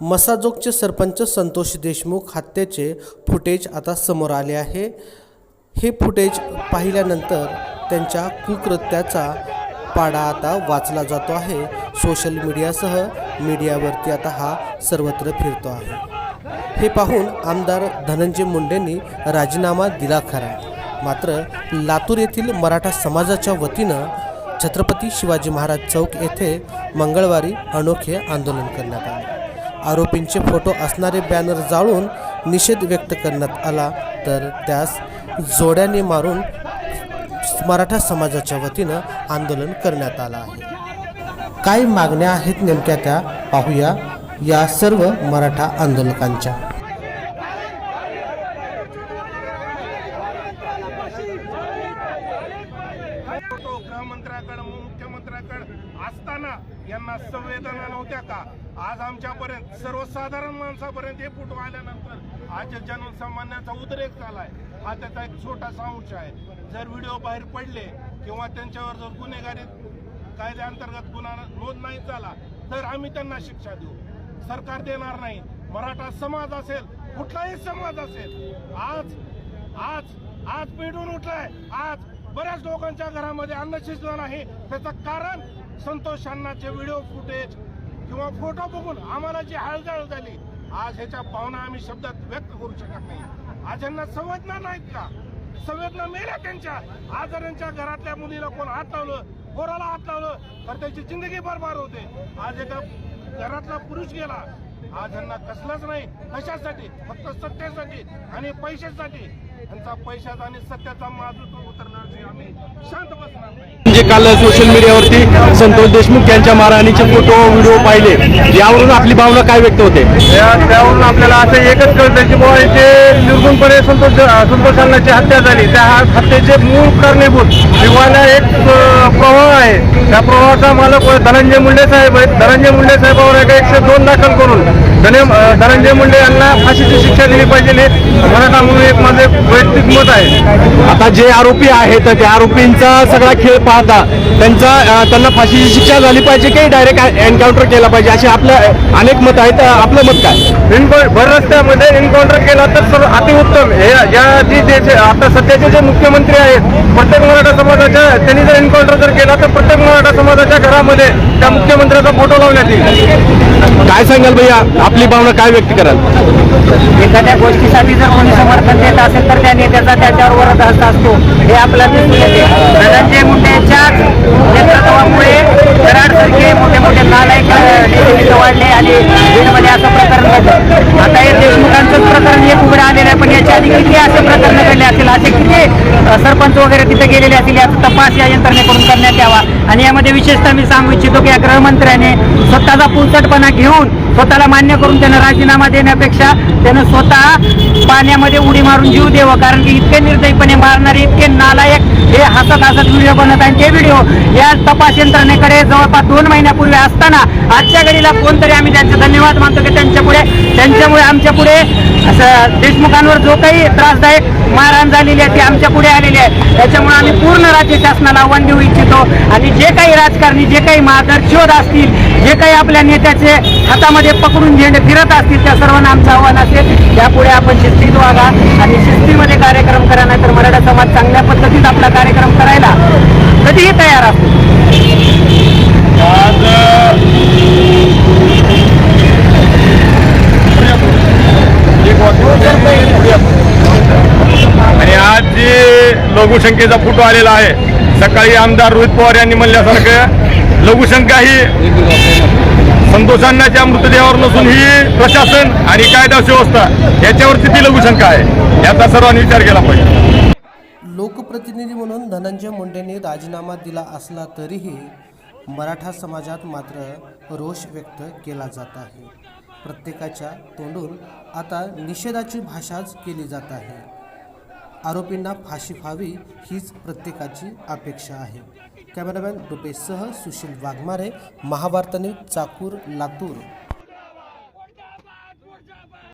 मसाजोगचे सरपंच संतोष देशमुख हत्येचे फुटेज आता समोर आले आहे. हे फुटेज पाहिल्यानंतर त्यांच्या कुकृत्याचा पाडा आता वाचला जातो आहे. सोशल मीडियासह मीडियावरती आता हा सर्वत्र फिरतो आहे. हे पाहून आमदार धनंजय मुंडेंनी राजीनामा दिला खरा. मात्र लातूर येथील मराठा समाजाच्या वतीनं छत्रपती शिवाजी महाराज चौक येथे मंगळवारी अनोखे आंदोलन करण्यात आले. आरोपींचे फोटो असणारे बॅनर जाळून निषेध व्यक्त करण्यात आला तर त्यास जोड्याने मारून मराठा समाजाच्या वतीनं आंदोलन करण्यात आलं आहे. काय मागण्या आहेत नेमक्या त्या? पाहूया या सर्व मराठा आंदोलकांच्या. असताना यांना संवेदना नव्हत्या का? आज आमच्यापर्यंत सर्वसाधारण माणसापर्यंत हे फोटो आल्यानंतर आज जनसामान्याचा उद्रेक झालाय. हा त्याचा एक छोटासा अंश आहे. जर व्हिडिओ बाहेर पडले किंवा त्यांच्यावर जर गुन्हेगारी कायद्याअंतर्गत गुन्हा नोंद नाही झाला तर आम्ही त्यांना शिक्षा देऊ. सरकार देणार नाही. मराठा समाज असेल कुठलाही समाज असेल आज आज आज पेटून उठलाय. आज बऱ्याच लोकांच्या घरामध्ये अन्न शिजलं नाही. त्याचं कारण संतोष अण्णाचे व्हिडिओ फुटेज किंवा फोटो बघून आम्हाला जी हळजळ झाली आज ह्याच्या भावना आम्ही शब्दात व्यक्त करू शकत नाही. आज यांना संवेदना नाहीत का? संवेदना मेल्या त्यांच्या. आज जर यांच्या घरातल्या मुलीला कोण हात लावलं? पोराला हात लावलं तर त्याची जिंदगी बरबार होते. आज एका घरातला पुरुष गेला. आज यांना कसलाच नाही. कशासाठी? फक्त सत्तेसाठी आणि पैशासाठी. यांचा पैशाचा आणि सत्याचा आम्ही शांत बसणार नाही. जे काल सोशल मीडियावरती संतोष देशमुख यांच्या मारहाणीचे फोटो व्हिडिओ पाहिले. यावरून आपली भावना काय व्यक्त होते? त्या- त्यावरून आपल्याला असं एकच कळतं की बुवा इथे निर्गुणपणे संतोष संतोष अण्णाची हत्या झाली. त्या हत्येचे मूळ कारणीभूत किंवा एक प्रवाह आहे. त्या प्रवाहाचा मालक धनंजय मुंडे साहेब आहेत. धनंजय मुंडे साहेबावर एक एकशे दोन दाखल करून धने धनंजय मुंडे यांना फाशीची शिक्षा दिली पाहिजे मराठा एकमत आहे. आता जे आरोपी आहेत त्या आरोपींचा सगळा खेळ पाहता त्यांचा त्यांना फाशीची शिक्षा झाली पाहिजे की डायरेक्ट एन्काउंटर केला पाहिजे? असे आपल्या अनेक मत आहेत. आपलं मत काय? भर रस्त्यामध्ये एन्काउंटर केला तर सर्व अतिउत्तम. हे या जी देश आता सध्याचे जे मुख्यमंत्री आहेत प्रत्येक मराठा समाजाच्या त्यांनी जर एन्काउंटर जर केला तर प्रत्येक मराठा समाजाच्या घरामध्ये त्या मुख्यमंत्र्याचा फोटो लावण्यात येईल. काय सांगाल भैया? आपली भावना काय व्यक्त कराल? एखाद्या गोष्टीसाठी जर कोणी समर्थन देत असेल तर त्या नेत्याचा त्याच्यावर वरद हस्त असतो. हे आपल्याला दिसून येते धनंजय मुंडेच्या नेतृत्वामुळे सरपंच वगैरे तिथे गेलेले असतील याचा तपास या यंत्रणेकडून करण्यात यावा. आणि यामध्ये विशेषतः मी सांगू इच्छितो की या गृहमंत्र्याने स्वतःचा पुलचटपणा घेऊन स्वतःला मान्य करून त्यानं राजीनामा देण्यापेक्षा त्यानं स्वतः पाण्यामध्ये उडी मारून जीव द्यावं. कारण की इतके निर्दयीपणे मारणारे इतके नालायक हे हसत हसत व्हिडिओ बनत आणि ते व्हिडिओ या तपास यंत्रणेकडे जवळपास दोन महिन्यापूर्वी असताना आजच्या घडीला कोणतरी आम्ही त्यांचे धन्यवाद मानतो की त्यांच्यापुढे त्यांच्यामुळे आमच्या पुढे असं देशमुखांवर जो काही त्रासदायक मारहाण झालेली आहे ती आमच्या पुढे आलेली आहे. त्याच्यामुळे आम्ही पूर्ण राज्य शासनाला आव्हान देऊ इच्छितो. आणि जे काही राजकारणी जे काही मार्गदर्शोध असतील जे काही आपल्या नेत्याचे हातामध्ये पकडून झेंडे फिरत असतील त्या सर्वांना आमचं आव्हान असेल. यापुढे आपण शिस्तीत वागा आणि शिस्तीमध्ये कार्यक्रम करा नाहीतर मराठा समाज चांगल्या पद्धतीत आपला कार्यक्रम करायला कधीही तयार असतो आणि आज जे लघुशंकेचा फोटो आलेला आहे. सकाळी आमदार रोहित पवार यांनी म्हणल्यासारखं लघुशंका ही संतोषांनाच्या मृतदेहावर नसून ही प्रशासन आणि कायदा सुव्यवस्था याच्यावरती ती लघुशंका आहे. याचा सर्वांनी विचार केला पाहिजे. लोकप्रतिनिधी म्हणून धनंजय मुंडेंनी राजीनामा दिला असला तरीही मराठा समाजात मात्र रोष व्यक्त केला जात आहे. प्रत्येकाच्या तोंडून आता निषेधाची भाषाच केली जात आहे. आरोपींना फाशी व्हावी हीच प्रत्येकाची अपेक्षा आहे. कॅमेरामॅन रुपेशसह सुशील वाघमारे महाभारत न्यूज चाकूर लातूर.